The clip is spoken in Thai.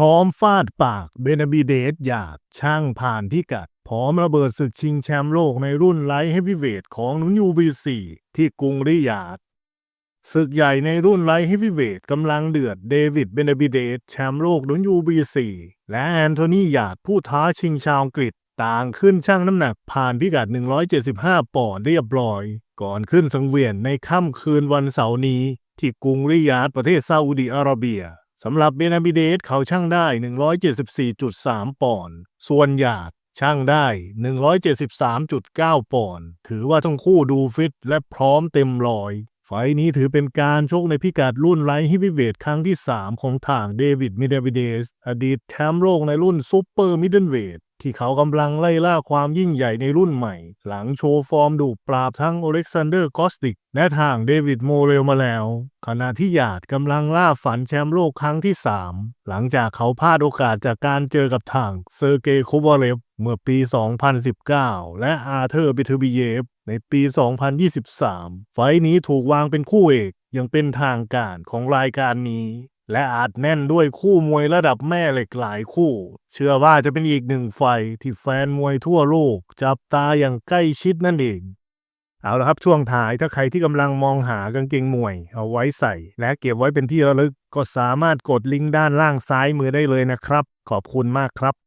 พร้อมฟาดปากเบนาบิเดสหยาดช่างผ่านพิกัด พร้อมระเบิดศึกชิงแชมป์โลกในรุ่นไลท์เฮฟวีเวทของนุนยูบีซีที่กรุงริยาดศึกใหญ่ในรุ่นไลท์เฮฟวีเวทกำลังเดือดเดวิดเบนาบิเดสแชมป์โลกรุ่นยูบีซีและแอนโทนีหยาดผู้ท้าชิงชาวอังกฤษต่างขึ้นชั่งน้ำหนักผ่านพิกัด 175 ปอนด์เรียบร้อย ก่อนขึ้นสังเวียนในค่ำคืนวันเสาร์นี้ ที่กรุงริยาดประเทศซาอุดิอาระเบีย สำหรับเบนาบิเดสเขาช่างได้ 174.3 ปอนด์ส่วนหยาดช่างได้ 173.9 ปอนด์ถือว่าทั้งคู่ดูฟิตและพร้อมเต็มร้อยไฟนี้ถือเป็นการชกในพิกัดรุ่นไลท์ฮิวิเวทครั้งที่ 3 ของทางเดวิดมิเดวิเดส อดีตแชมป์โลกในรุ่นซูเปอร์มิดเดิลเวท ที่เขากำลังไล่ล่าความยิ่งใหญ่ในรุ่นใหม่ หลังโชว์ฟอร์มดุปราบทั้งโอเล็กซานเดอร์กอสติก และทางเดวิดโมเรลมาแล้ว ขณะที่หยาดกำลังล่าฝันแชมป์โลกครั้งที่ 3 หลังจากเขาพลาดโอกาสจากการเจอกับทางเซอร์เกย์โควาเลฟเมื่อปี 2019 และอาร์เธอร์บิทเบีเยฟในปี 2023 ไฟท์นี้ถูกวางเป็นคู่เอกอยังเป็นทางการของรายการนี้ และอาจแน่นด้วยคู่มวยระดับแม่เหล็กหลายคู่ เชื่อว่าจะเป็นอีกหนึ่งไฟที่แฟนมวยทั่วโลก จับตาอย่างใกล้ชิดนั่นเอง เอาละครับช่วงท้ายถ้าใครที่กำลังมองหากางเกงมวย เอาไว้ใส่ และเก็บไว้เป็นที่ระลึกก็สามารถกดลิงก์ด้านล่างซ้ายมือได้เลยนะครับ ขอบคุณมากครับ